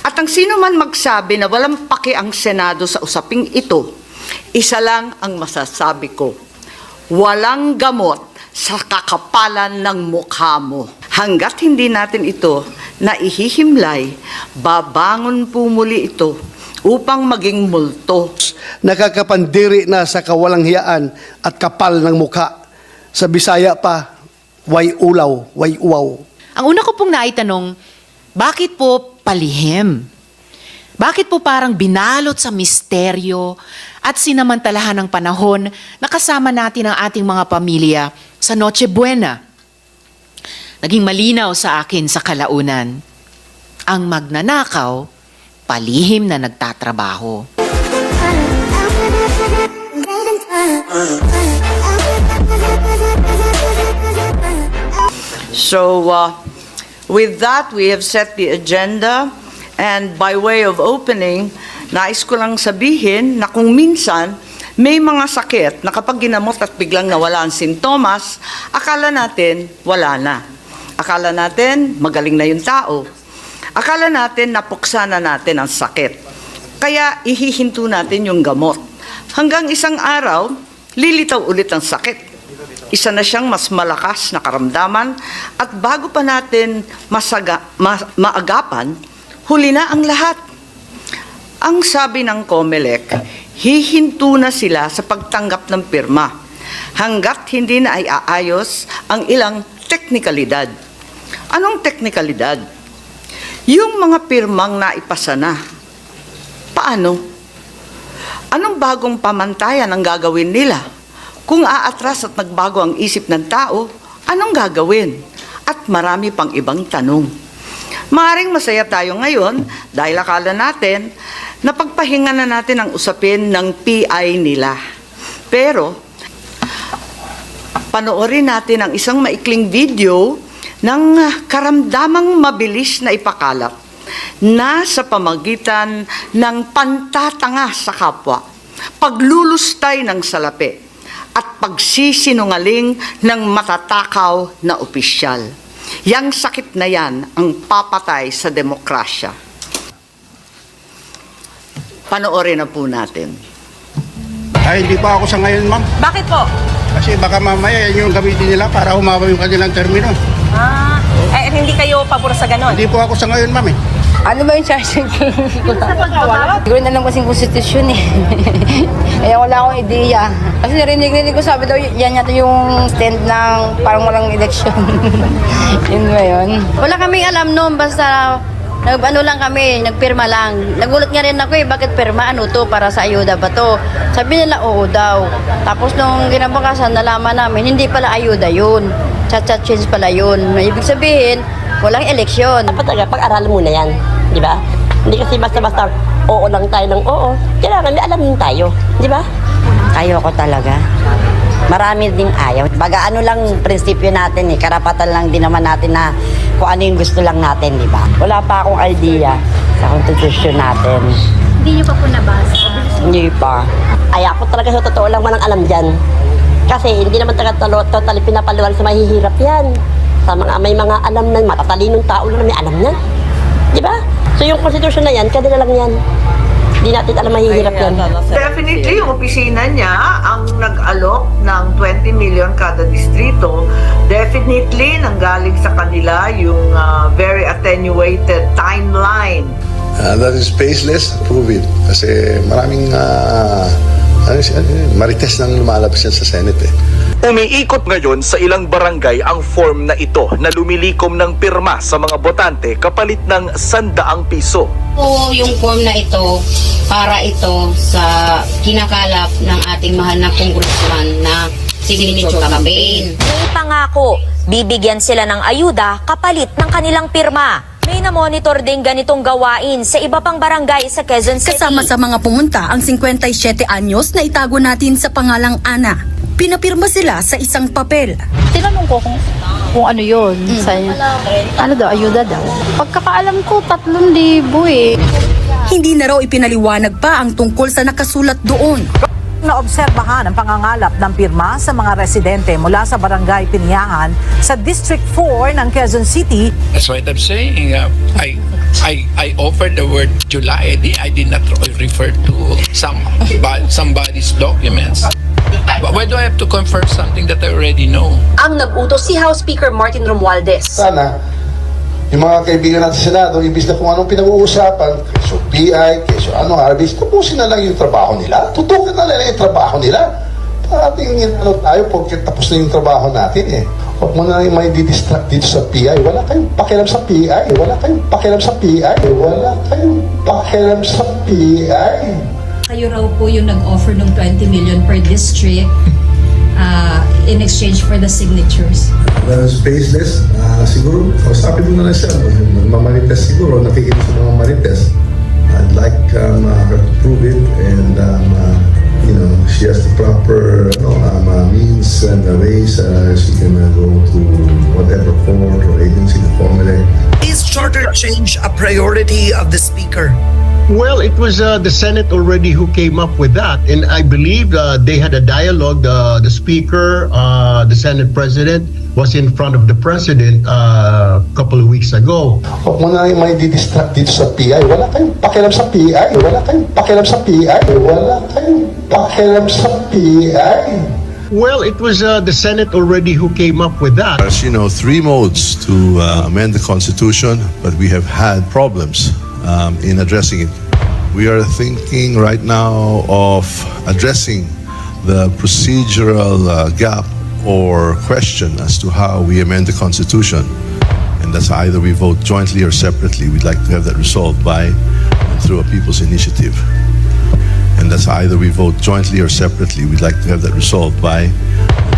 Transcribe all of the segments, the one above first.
At ang sino man magsabi na walang paki ang Senado sa usaping ito, isa lang ang masasabi ko. Walang gamot sa kakapalan ng mukha mo. Hanggat hindi natin ito na ihihimlay, babangon po muli ito upang maging multo. nakakapandiri na sa kawalang hiyaan at kapal ng mukha. Sa Bisaya pa, way ulaw, way uwaw. Ang una ko pong naitanong, bakit po palihim? Bakit po parang binalot sa misteryo at sinamantalahan ng panahon na kasama natin ang ating mga pamilya sa Noche Buena? Naging malinaw sa akin sa kalaunan. Ang magnanakaw, palihim na nagtatrabaho. So, uh, with that, we have set the agenda. And by way of opening, nais ko lang sabihin na kung minsan may mga sakit na kapag ginamot at biglang nawala ang sintomas, akala natin wala na. Akala natin magaling na yung tao. Akala natin napuksa na natin ang sakit. Kaya ihihinto natin yung gamot. Hanggang isang araw, lilitaw ulit ang sakit isa na siyang mas malakas na karamdaman at bago pa natin masaga, ma- maagapan, huli na ang lahat. Ang sabi ng COMELEC, hihinto na sila sa pagtanggap ng pirma hanggat hindi na ay aayos ang ilang teknikalidad. Anong teknikalidad? Yung mga pirmang naipasa na. Paano? Anong bagong pamantayan ang gagawin nila? Kung aatras at nagbago ang isip ng tao, anong gagawin? At marami pang ibang tanong. Maaring masaya tayo ngayon dahil akala natin na pagpahinga na natin ang usapin ng PI nila. Pero, panoorin natin ang isang maikling video ng karamdamang mabilis na ipakalat na sa pamagitan ng pantatanga sa kapwa, paglulustay ng salapi, at pagsisinungaling ng matatakaw na opisyal. Yang sakit na yan ang papatay sa demokrasya. Panoorin na po natin. Ay, hindi pa ako sa ngayon, ma'am. Bakit po? Kasi baka mamaya yan yung gamitin nila para humaba yung kanilang termino. Ah, eh, hindi kayo pabor sa ganon? Hindi po ako sa ngayon, ma'am eh. Ano ba yung charging? Siguro na lang kasing konstitusyon eh. Kaya wala akong ideya. Kasi narinig-rinig ko sabi daw, yan yata yung stand ng parang walang eleksyon. yun ba yun? Wala kaming alam noon, basta nag ano lang kami, nagpirma lang. Nagulat nga rin ako eh, bakit pirma? Ano to? Para sa ayuda ba to? Sabi nila, oo daw. Tapos nung ginabukasan, nalaman namin, hindi pala ayuda yun. Chat-chat change pala yun. Ibig sabihin, walang eleksyon. dapat talaga pag-aralan muna yan, di ba? Hindi kasi basta-basta oo lang tayo ng oo. Kailangan may alam din tayo, di ba? Ayoko talaga. Marami ding ayaw. Baga ano lang prinsipyo natin eh. Karapatan lang din naman natin na kung ano yung gusto lang natin, di ba? Wala pa akong idea sa konstitusyon natin. Hindi niyo pa po nabasa. Hindi pa. Ay ako talaga sa totoo lang walang alam dyan. Kasi hindi naman talaga talo- totally pinapaluan sa mahihirap yan. Sa mga may mga alam na matatalinong tao lang na may alam yan. Di ba? So yung konstitusyon na yan, kanila lang yan. Hindi natin alam mahihirap yan. Definitely, yung opisina niya ang nag-alok ng 20 million kada distrito. Definitely, nanggaling sa kanila yung uh, very attenuated timeline. Uh, that is baseless, prove it. Kasi maraming uh, ano, si- ano, marites nang lumalabas yan sa Senate eh. Umiikot ngayon sa ilang barangay ang form na ito na lumilikom ng pirma sa mga botante kapalit ng sandaang piso. Po yung form na ito para ito sa kinakalap ng ating mahal na congressman na signature campaign. May pangako, bibigyan sila ng ayuda kapalit ng kanilang pirma. May na-monitor din ganitong gawain sa iba pang barangay sa Quezon City. Kasama sa mga pumunta ang 57 anyos na itago natin sa pangalang Ana. Pinapirma sila sa isang papel. Tinanong ko kung, kung ano yun. Sa, ano daw, ayuda daw. Pagkakaalam ko, tatlong libo eh. Hindi na raw ipinaliwanag pa ang tungkol sa nakasulat doon. Naobserbahan ang pangangalap ng pirma sa mga residente mula sa Barangay Piniahan sa District 4 ng Quezon City That's what I'm saying. Uh, I, I, I offered the word July. I did, I did not refer to some somebody's documents. But why do I have to confirm something that I already know? Ang nag-utos si House Speaker Martin Romualdez. Sana, yung mga kaibigan natin sa Senado, imbis na kung anong pinag-uusapan, keso PI, keso ano, arbis, tapusin na lang yung trabaho nila. Tutukin na lang yung trabaho nila. Parating ano tayo, porque tapos na yung trabaho natin eh. Huwag mo na yung may didistract dito sa PI. Wala kayong pakialam sa PI. Wala kayong pakialam sa PI. Wala kayong pakialam sa PI. Kayo raw po yung nag-offer ng 20 million per district uh, in exchange for the signatures. Well, spaceless, ah, siguro, kausapin mo na lang siya. Magmamarites siguro, nakikinig sa mga marites. I'd like um, uh, her to prove it and um, uh, you know, she has the proper ano, um, uh, means and uh, ways uh, she can uh, go to whatever court or agency, the formulate. Is charter change a priority of the Speaker? Well, it was uh, the Senate already who came up with that, and I believe uh, they had a dialogue. The the Speaker, uh, the Senate President, was in front of the President uh, a couple of weeks ago. Huwag mo na yung may didistract dito sa PI. Wala kayong pakialam sa PI. Wala kayong pakialam sa PI. Wala kayong pakialam sa PI. Well, it was uh, the Senate already who came up with that. There's, you know, three modes to uh, amend the Constitution, but we have had problems um, in addressing it. We are thinking right now of addressing the procedural uh, gap or question as to how we amend the Constitution. And that's either we vote jointly or separately. We'd like to have that resolved by through a people's initiative. And that's either we vote jointly or separately. We'd like to have that resolved by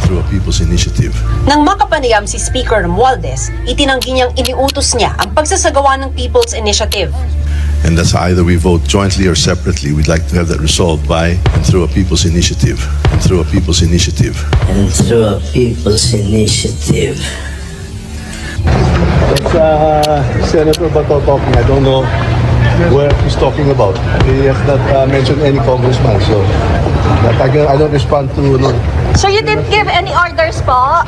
through a people's initiative. Nang makapanayam si Speaker Romualdez, itinanggi niyang iniutos niya ang pagsasagawa ng People's Initiative. And that's either we vote jointly or separately. We'd like to have that resolved by and through a people's initiative. And through a people's initiative. and through a people's initiative. That's uh, Senator Bato talking. I don't know where he's talking about. He has not uh, mentioned any congressman, so that I, can, I don't respond to. No. So you didn't give any orders po?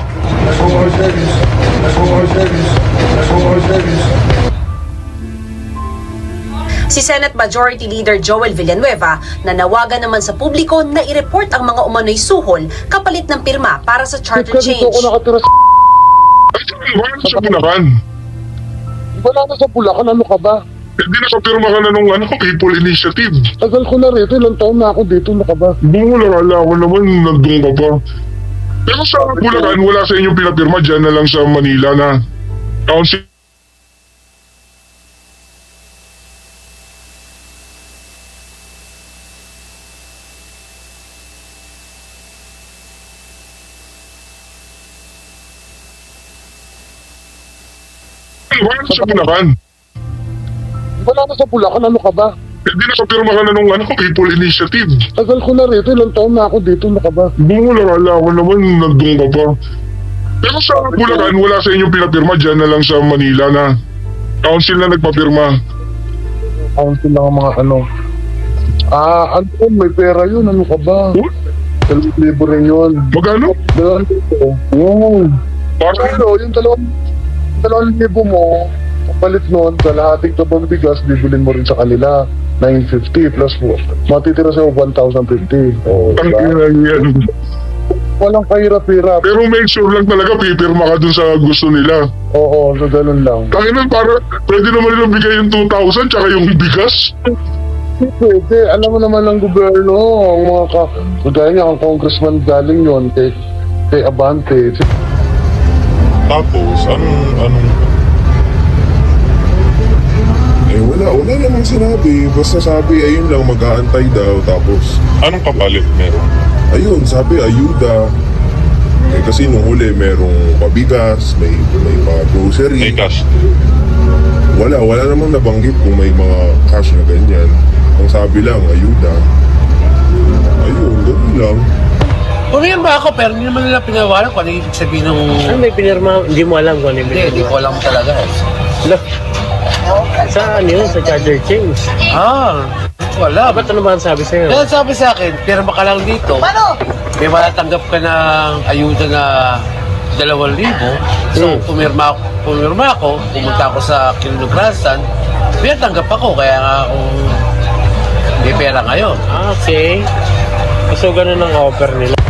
Si Senate Majority Leader Joel Villanueva nanawagan naman sa publiko na i-report ang mga umano'y suhol kapalit ng pirma para sa charter change. nakatira sa... sa Bulacan. Wala na sa Bulacan, ano ka ba? Hindi nakapirma ka na nung ano, People Initiative. Tagal ko na rito, ilang taon na ako dito, ano ka ba? Bungo lang, ala ko naman, nandun ka pa. Pero sa Bulacan, wala sa inyong pinapirma, dyan na lang sa Manila na council Wala na sa Bulacan. Wala na sa Bulacan, ano ka ba? Hindi nakapirma ka na nung ano, People Initiative. Tagal ko na rito, ilang taon na ako dito, ano ka ba? Bungo lang, ala ko naman, nandun ka pa. Pero sa Bulacan, wala sa inyong pinapirma, dyan na lang sa Manila na council na nagpapirma. Council lang ang mga ano. Ah, ano, may pera yun, ano ka ba? Dalawang libo rin yun. Magkano? Dalawang libo. Oo. Paano? Yung dalawang, dalawang libo mo, kapalit nun, sa lahating tabang bigas, bibilin mo rin sa kanila. 950 plus mo. Matitira sa'yo 1,050. Oh, Ang yan. Walang kahirap-hirap. Pero make sure lang talaga pipirma ka dun sa gusto nila. Oo, so ganun lang. Tangina, para pwede naman nilang bigay yung 2,000 tsaka yung bigas. Pwede. Alam mo naman ng gobyerno, ang mga ka... Kagaya niya, ang congressman galing yon kay, kay Abante. Tapos, anong, anong... wala. Namang sinabi. Basta sabi, ayun lang, mag-aantay daw. Tapos, anong kapalit meron? Ayun, sabi, ayuda. Eh, kasi nung huli, merong pabigas, may, may mga grocery. May cash? Wala, wala namang nabanggit kung may mga cash na ganyan. Ang sabi lang, ayuda. Ayun, ganun lang. Ba ako pero hindi naman nila pinawalan kung ano yung ibig sabihin ng... Ano may pinirma? Hindi mo alam kung ano yung Hindi, hindi ko alam talaga. Sa ano yun? Sa charger change. Ah, Wala. Ba't ano ba ang sabi sa'yo? Yan sabi sa akin, pirma ka lang dito. Paano? May matatanggap ka ng ayuda na dalawang libo. So, pumirma ako, pumirma ako, pumunta ako sa kinunugrasan, may tanggap ako, kaya nga ako may pera ngayon. Okay. So, ganun ang offer nila.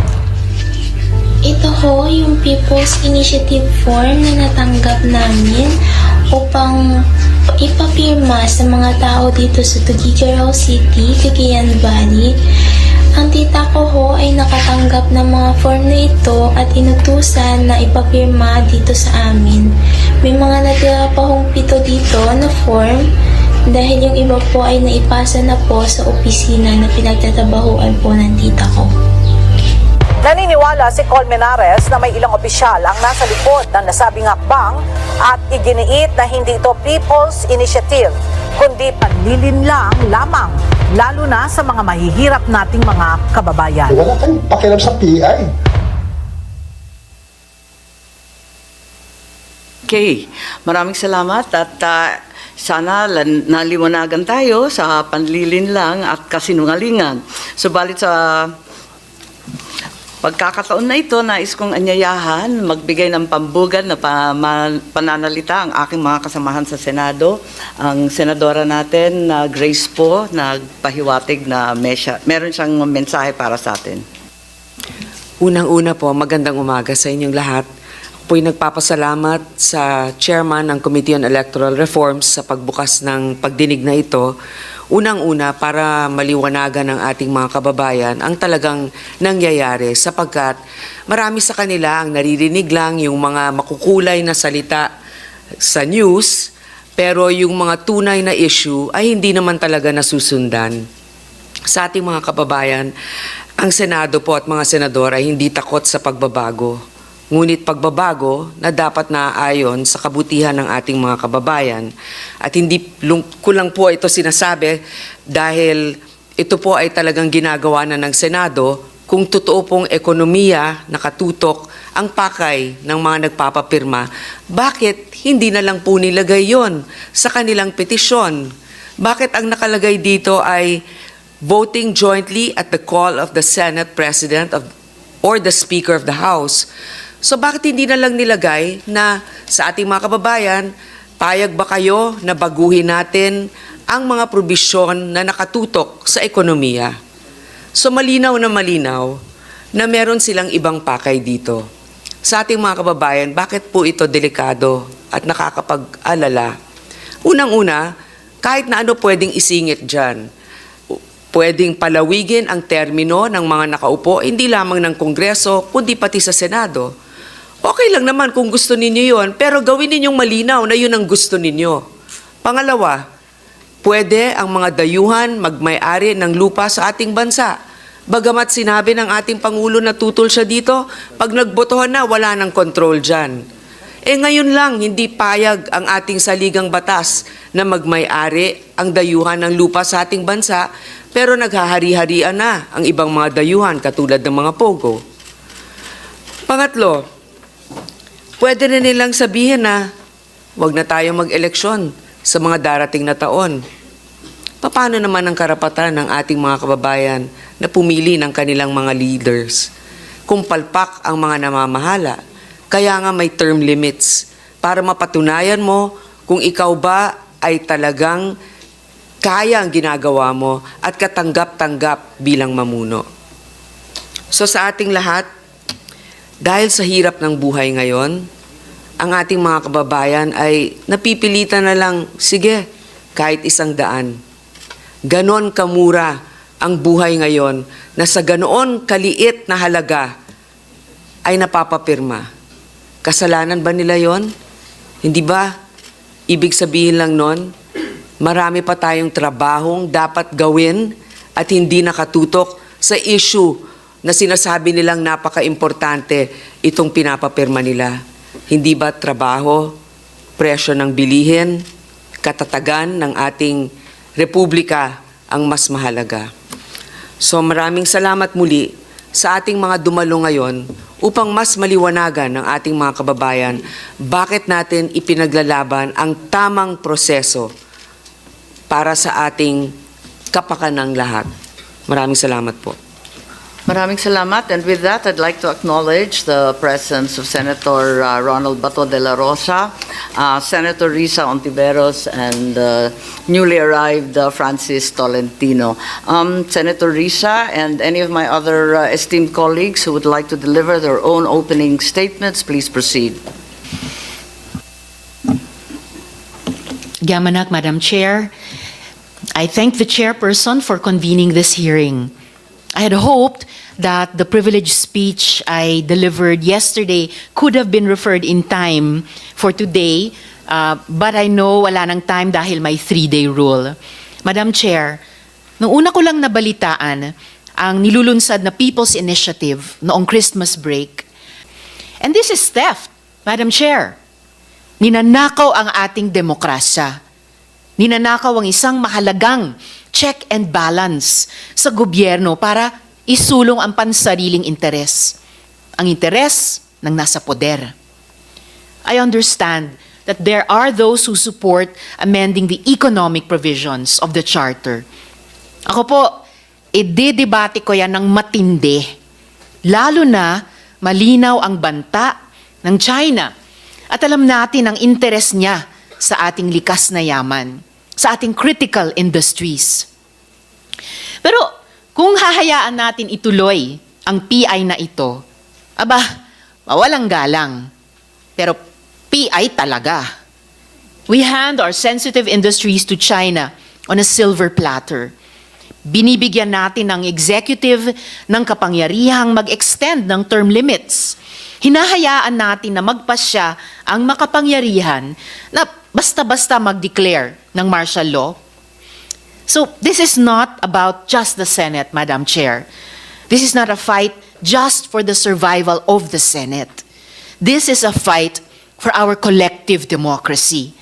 Ito ho yung People's Initiative form na natanggap namin upang ipapirma sa mga tao dito sa Tuguegarao City, Cagayan Valley. Ang tita ko ho ay nakatanggap ng mga form na ito at inutusan na ipapirma dito sa amin. May mga natira pa hong pito dito na form dahil yung iba po ay naipasa na po sa opisina na pinagtatabahuan po ng tita ko. Naniniwala si Colmenares na may ilang opisyal ang nasa likod ng nasabing hakbang at iginiit na hindi ito People's Initiative, kundi panlilinlang lamang, lalo na sa mga mahihirap nating mga kababayan. Wala kang pakialam sa PI. Okay, maraming salamat at ah, sana naliwanagan tayo sa panlilin lang at kasinungalingan. Subalit sa pagkakataon na ito, nais kong anyayahan, magbigay ng pambugan na pananalita ang aking mga kasamahan sa Senado. Ang senadora natin, na Grace po, nagpahiwatig na mesya, meron siyang mensahe para sa atin. Unang-una po, magandang umaga sa inyong lahat. Ako po'y nagpapasalamat sa chairman ng Committee on Electoral Reforms sa pagbukas ng pagdinig na ito. Unang-una, para maliwanagan ng ating mga kababayan ang talagang nangyayari sapagkat marami sa kanila ang naririnig lang yung mga makukulay na salita sa news pero yung mga tunay na issue ay hindi naman talaga nasusundan sa ating mga kababayan, ang Senado po at mga senador ay hindi takot sa pagbabago. Ngunit pagbabago na dapat naaayon sa kabutihan ng ating mga kababayan. At hindi lung- ko lang po ito sinasabi dahil ito po ay talagang ginagawa na ng Senado kung totoo pong ekonomiya nakatutok ang pakay ng mga nagpapapirma, bakit hindi na lang po nilagay yon sa kanilang petisyon? Bakit ang nakalagay dito ay voting jointly at the call of the Senate President of, or the Speaker of the House. So bakit hindi na lang nilagay na sa ating mga kababayan, payag ba kayo na baguhin natin ang mga probisyon na nakatutok sa ekonomiya? So malinaw na malinaw na meron silang ibang pakay dito. Sa ating mga kababayan, bakit po ito delikado at nakakapag-alala? Unang-una, kahit na ano pwedeng isingit dyan. Pwedeng palawigin ang termino ng mga nakaupo, hindi lamang ng Kongreso, kundi pati sa Senado. Okay lang naman kung gusto ninyo yon, pero gawin ninyong malinaw na yun ang gusto ninyo. Pangalawa, pwede ang mga dayuhan magmay-ari ng lupa sa ating bansa. Bagamat sinabi ng ating Pangulo na tutol siya dito, pag nagbotohan na, wala nang control dyan. Eh ngayon lang, hindi payag ang ating saligang batas na magmay-ari ang dayuhan ng lupa sa ating bansa, pero naghahari-harian na ang ibang mga dayuhan katulad ng mga pogo. Pangatlo, pwede na nilang sabihin na wag na tayo mag-eleksyon sa mga darating na taon. Paano naman ang karapatan ng ating mga kababayan na pumili ng kanilang mga leaders? Kung palpak ang mga namamahala, kaya nga may term limits para mapatunayan mo kung ikaw ba ay talagang kaya ang ginagawa mo at katanggap-tanggap bilang mamuno. So sa ating lahat, dahil sa hirap ng buhay ngayon, ang ating mga kababayan ay napipilitan na lang, sige, kahit isang daan. Ganon kamura ang buhay ngayon na sa ganoon kaliit na halaga ay napapapirma. Kasalanan ba nila yon? Hindi ba? Ibig sabihin lang nun, marami pa tayong trabahong dapat gawin at hindi nakatutok sa issue na sinasabi nilang napaka-importante itong pinapapirma nila. Hindi ba trabaho, presyo ng bilihin, katatagan ng ating republika ang mas mahalaga. So maraming salamat muli sa ating mga dumalo ngayon upang mas maliwanagan ng ating mga kababayan bakit natin ipinaglalaban ang tamang proseso para sa ating kapakanan ng lahat. Maraming salamat po. Maraming salamat. And with that, I'd like to acknowledge the presence of Senator uh, Ronald Bato de la Rosa, uh, Senator Risa Ontiveros, and uh, newly arrived uh, Francis Tolentino. Um, Senator Risa and any of my other uh, esteemed colleagues who would like to deliver their own opening statements, please proceed. Gamanak, Madam Chair. I thank the chairperson for convening this hearing. I had hoped that the privileged speech I delivered yesterday could have been referred in time for today, uh, but I know wala nang time dahil may three-day rule. Madam Chair, nung una ko lang nabalitaan ang nilulunsad na People's Initiative noong Christmas break, and this is theft, Madam Chair. Ninanakaw ang ating demokrasya. Ninanakaw ang isang mahalagang check and balance sa gobyerno para isulong ang pansariling interes. Ang interes ng nasa poder. I understand that there are those who support amending the economic provisions of the Charter. Ako po, idedebate ko yan ng matindi. Lalo na malinaw ang banta ng China at alam natin ang interes niya sa ating likas na yaman, sa ating critical industries. Pero kung hahayaan natin ituloy ang PI na ito, aba, mawalang galang. Pero PI talaga. We hand our sensitive industries to China on a silver platter. Binibigyan natin ng executive ng kapangyarihang mag-extend ng term limits. Hinahayaan natin na magpasya ang makapangyarihan na basta-basta mag-declare ng martial law. So this is not about just the Senate, Madam Chair. This is not a fight just for the survival of the Senate. This is a fight for our collective democracy.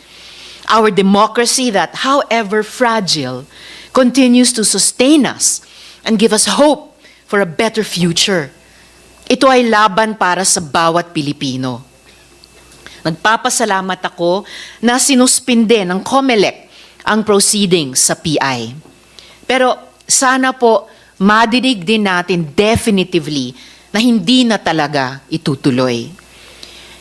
Our democracy that, however fragile, continues to sustain us and give us hope for a better future. Ito ay laban para sa bawat Pilipino. Nagpapasalamat ako na sinuspinde ng COMELEC ang proceedings sa PI. Pero sana po madinig din natin definitively na hindi na talaga itutuloy.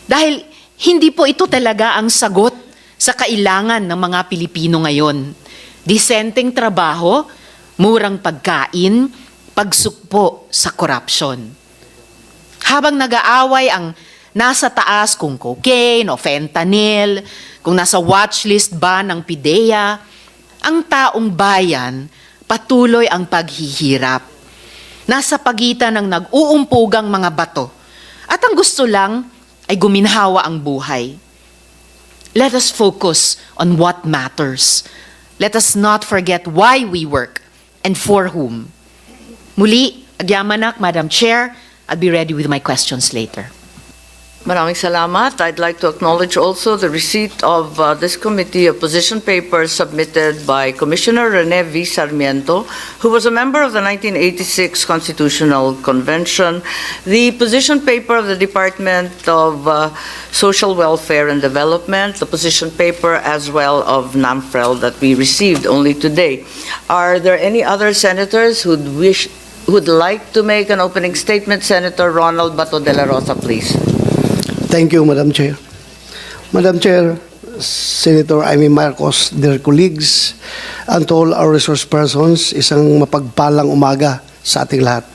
Dahil hindi po ito talaga ang sagot sa kailangan ng mga Pilipino ngayon. Disenteng trabaho, murang pagkain, pagsukpo sa corruption. Habang nag-aaway ang nasa taas kung cocaine o fentanyl, kung nasa watchlist ba ng PIDEA, ang taong bayan patuloy ang paghihirap. Nasa pagitan ng nag-uumpugang mga bato at ang gusto lang ay guminhawa ang buhay. Let us focus on what matters. Let us not forget why we work and for whom. Muli, Agyamanak, Madam Chair, I'll be ready with my questions later. Maraming salamat. I'd like to acknowledge also the receipt of uh, this committee of position papers submitted by Commissioner Rene V. Sarmiento, who was a member of the 1986 Constitutional Convention, the position paper of the Department of uh, Social Welfare and Development, the position paper as well of NAMFREL that we received only today. Are there any other senators who'd wish, who'd like to make an opening statement? Senator Ronald Bato de la Rosa, please. Thank you, Madam Chair. Madam Chair, Senator Amy Marcos, dear colleagues, and all our resource persons, isang mapagpalang umaga sa ating lahat.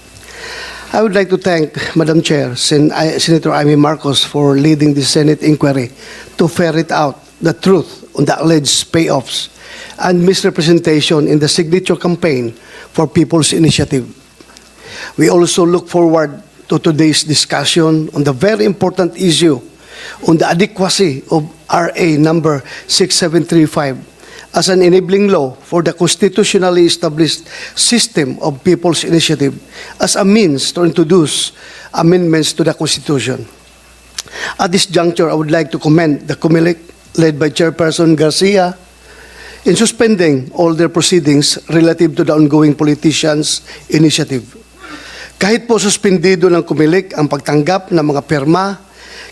I would like to thank Madam Chair, Sen- I- Senator Amy Marcos, for leading the Senate inquiry to ferret out the truth on the alleged payoffs and misrepresentation in the signature campaign for People's Initiative. We also look forward to today's discussion on the very important issue on the adequacy of RA number 6735 as an enabling law for the constitutionally established system of people's initiative as a means to introduce amendments to the Constitution. At this juncture, I would like to commend the COMELEC led by Chairperson Garcia in suspending all their proceedings relative to the ongoing politicians' initiative. Kahit po suspendido ng kumilik ang pagtanggap ng mga perma,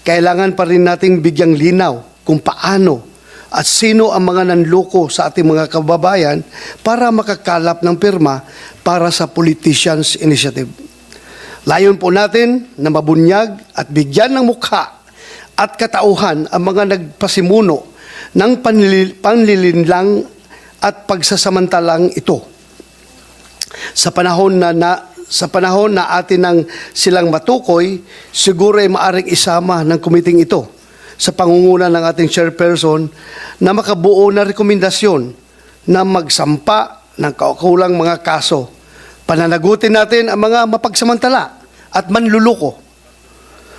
kailangan pa rin nating bigyang linaw kung paano at sino ang mga nanloko sa ating mga kababayan para makakalap ng pirma para sa Politicians Initiative. Layon po natin na mabunyag at bigyan ng mukha at katauhan ang mga nagpasimuno ng panlil- panlilinlang at pagsasamantalang ito. Sa panahon na, na sa panahon na atin nang silang matukoy, siguro ay maaring isama ng kumiting ito sa pangunguna ng ating chairperson na makabuo na rekomendasyon na magsampa ng kaukulang mga kaso. Pananagutin natin ang mga mapagsamantala at manluluko.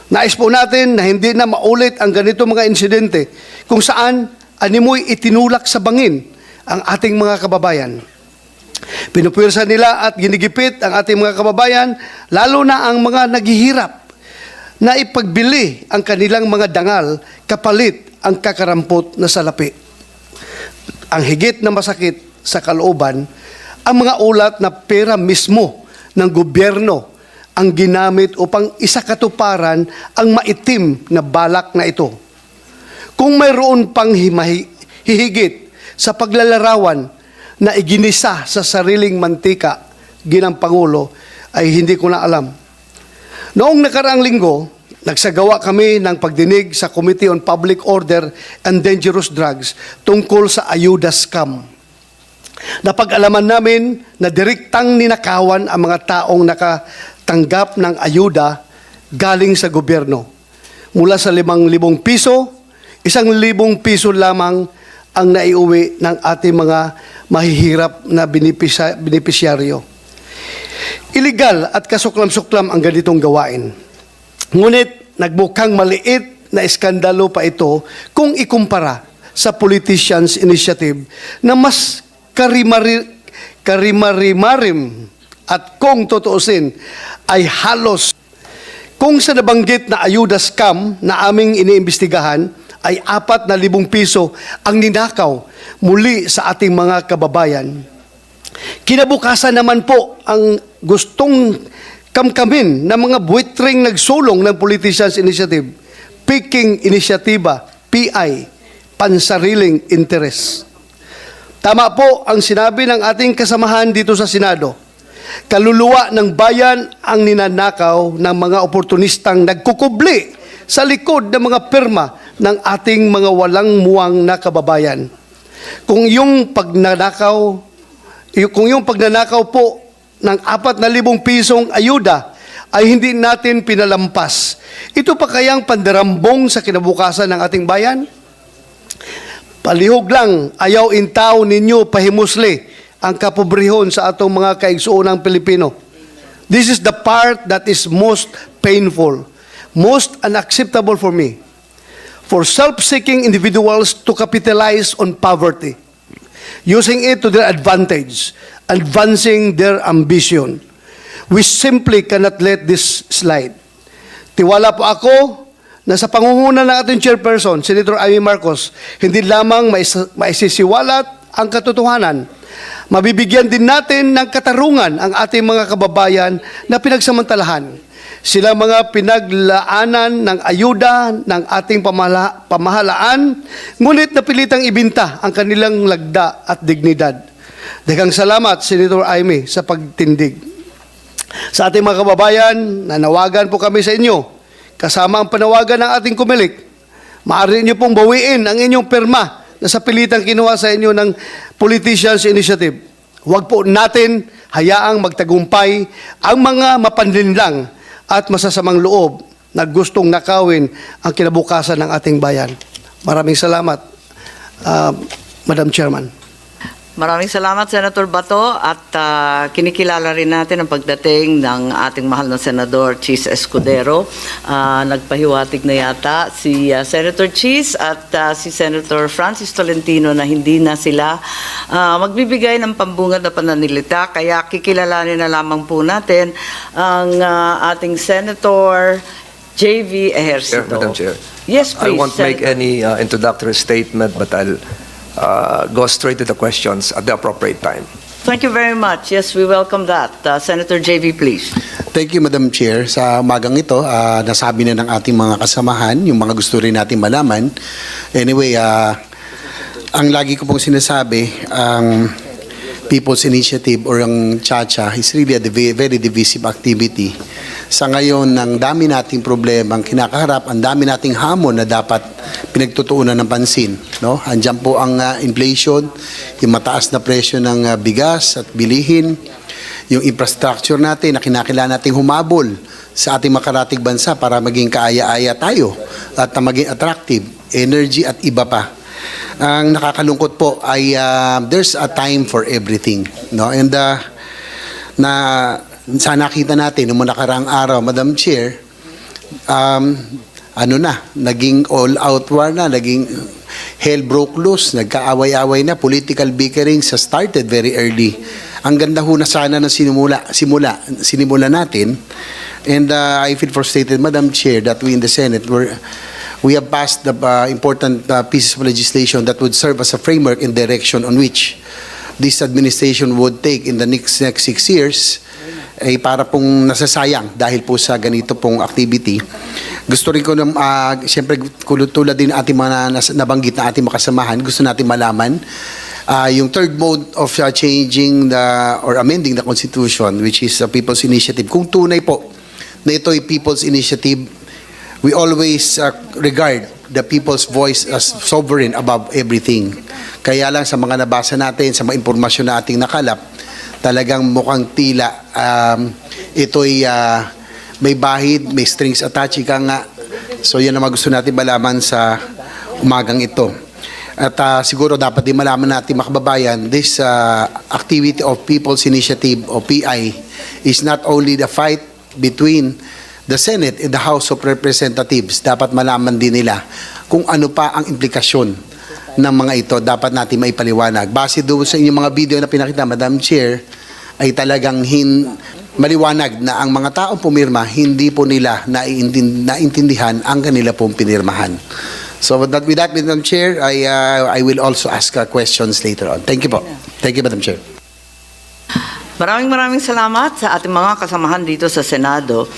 Nais po natin na hindi na maulit ang ganito mga insidente kung saan animoy itinulak sa bangin ang ating mga kababayan. Pinupwersa nila at ginigipit ang ating mga kababayan, lalo na ang mga naghihirap na ipagbili ang kanilang mga dangal kapalit ang kakarampot na salapi. Ang higit na masakit sa kalooban, ang mga ulat na pera mismo ng gobyerno ang ginamit upang isakatuparan ang maitim na balak na ito. Kung mayroon pang hihigit sa paglalarawan na iginisa sa sariling mantika ginang Pangulo ay hindi ko na alam. Noong nakaraang linggo, nagsagawa kami ng pagdinig sa Committee on Public Order and Dangerous Drugs tungkol sa ayuda scam. Napag-alaman namin na direktang ninakawan ang mga taong nakatanggap ng ayuda galing sa gobyerno. Mula sa limang libong piso, isang libong piso lamang ang naiuwi ng ating mga mahihirap na benepisya- benepisyaryo. Iligal at kasuklam-suklam ang ganitong gawain. Ngunit nagmukhang maliit na iskandalo pa ito kung ikumpara sa Politicians Initiative na mas karimari, karimarimarim at kung tutuusin ay halos kung sa nabanggit na ayuda scam na aming iniimbestigahan ay apat na libong piso ang ninakaw muli sa ating mga kababayan. Kinabukasan naman po ang gustong kamkamin ng mga buitring nagsulong ng Politicians Initiative, Picking Initiativa, PI, pansariling interes. Tama po ang sinabi ng ating kasamahan dito sa Senado. Kaluluwa ng bayan ang ninanakaw ng mga oportunistang nagkukubli sa likod ng mga pirma ng ating mga walang muwang na kababayan. Kung yung pagnanakaw, kung yung pagnanakaw po ng apat na libong pisong ayuda ay hindi natin pinalampas, ito pa kayang pandarambong sa kinabukasan ng ating bayan? Palihog lang, ayaw intaw ninyo pahimusli ang kapobrehon sa atong mga kaigsuunang Pilipino. This is the part that is most painful, most unacceptable for me. For self-seeking individuals to capitalize on poverty, using it to their advantage, advancing their ambition. We simply cannot let this slide. Tiwala po ako na sa pangunguna ng ating chairperson, Senator Amy Marcos, hindi lamang mais- maisisiwalat ang katotohanan, mabibigyan din natin ng katarungan ang ating mga kababayan na pinagsamantalahan. Sila mga pinaglaanan ng ayuda ng ating pamala- pamahalaan, ngunit napilitang ibinta ang kanilang lagda at dignidad. Daghang salamat, Senator Amy, sa pagtindig. Sa ating mga kababayan, nanawagan po kami sa inyo, kasama ang panawagan ng ating kumilik. Maaari niyo pong bawiin ang inyong perma na sa pilitang kinuha sa inyo ng Politicians Initiative. Huwag po natin hayaang magtagumpay ang mga mapanlinlang at masasamang loob na gustong nakawin ang kinabukasan ng ating bayan. Maraming salamat, uh, Madam Chairman. Maraming salamat, Senator Bato. At ah, kinikilala rin natin ang pagdating ng ating mahal na Senador Cheese Escudero. Ah, nagpahiwatig na yata si ah, Senator Cheese at ah, si Senator Francis Tolentino na hindi na sila ah, magbibigay ng pambungad na pananilita. Kaya kikilalanin na lamang po natin ang ah, ating Senator J.V. Ejercito. Yes, I please. won't make Senator. any uh, introductory statement, but I'll uh, go straight to the questions at the appropriate time. Thank you very much. Yes, we welcome that. Ah, Senator J.V., please. Thank you, Madam Chair. Sa umagang ito, ah, nasabi na ng ating mga kasamahan, yung mga gusto rin natin malaman. Anyway, ah, ang lagi ko pong sinasabi, ang People's Initiative or ang Chacha is really a very divisive activity. Sa ngayon, ang dami nating problema, ang kinakaharap, ang dami nating hamon na dapat pinagtutuunan ng pansin. No? Andiyan po ang ah, inflation, yung mataas na presyo ng ah, bigas at bilihin, yung infrastructure natin na kinakailangan nating humabol sa ating makarating bansa para maging kaaya-aya tayo at maging attractive, energy at iba pa. Ang nakakalungkot po ay uh, there's a time for everything, no? And uh, na sa nakita natin noong nakaraang araw, Madam Chair, um, ano na, naging all-out war na, naging hell broke loose, nagkaaway-away na, political bickering sa started very early. Ang ganda ho na sana ng sinimula, simula, sinimula natin. And uh, I feel frustrated, Madam Chair, that we in the Senate were we have passed the uh, important uh, pieces of legislation that would serve as a framework and direction on which this administration would take in the next next six years ay para pong nasasayang dahil po sa ganito pong activity. Gusto rin ko na, uh, siyempre kulot- tulad din ating mga nabanggit na ating makasamahan, gusto natin malaman uh, yung third mode of uh, changing the or amending the Constitution which is a People's Initiative. Kung tunay po na ito ay People's Initiative, we always uh, regard the people's voice as sovereign above everything. Kaya lang sa mga nabasa natin, sa mga impormasyon na ating nakalap, talagang mukhang tila um, ito'y uh, may bahid, may strings attached, ika nga. So yan ang gusto natin malaman sa umagang ito. At uh, siguro dapat din malaman natin mga kababayan, this uh, activity of People's Initiative o PI is not only the fight between the Senate and the House of Representatives. Dapat malaman din nila kung ano pa ang implikasyon ng mga ito. Dapat natin maipaliwanag. Base doon sa inyong mga video na pinakita, Madam Chair, ay talagang hin maliwanag na ang mga taong pumirma, hindi po nila naintindihan ang kanila pong pinirmahan. So with that, with that Madam Chair, I, uh, I will also ask uh, questions later on. Thank you po. Thank you, Madam Chair. Maraming maraming salamat sa ating mga kasamahan dito sa Senado.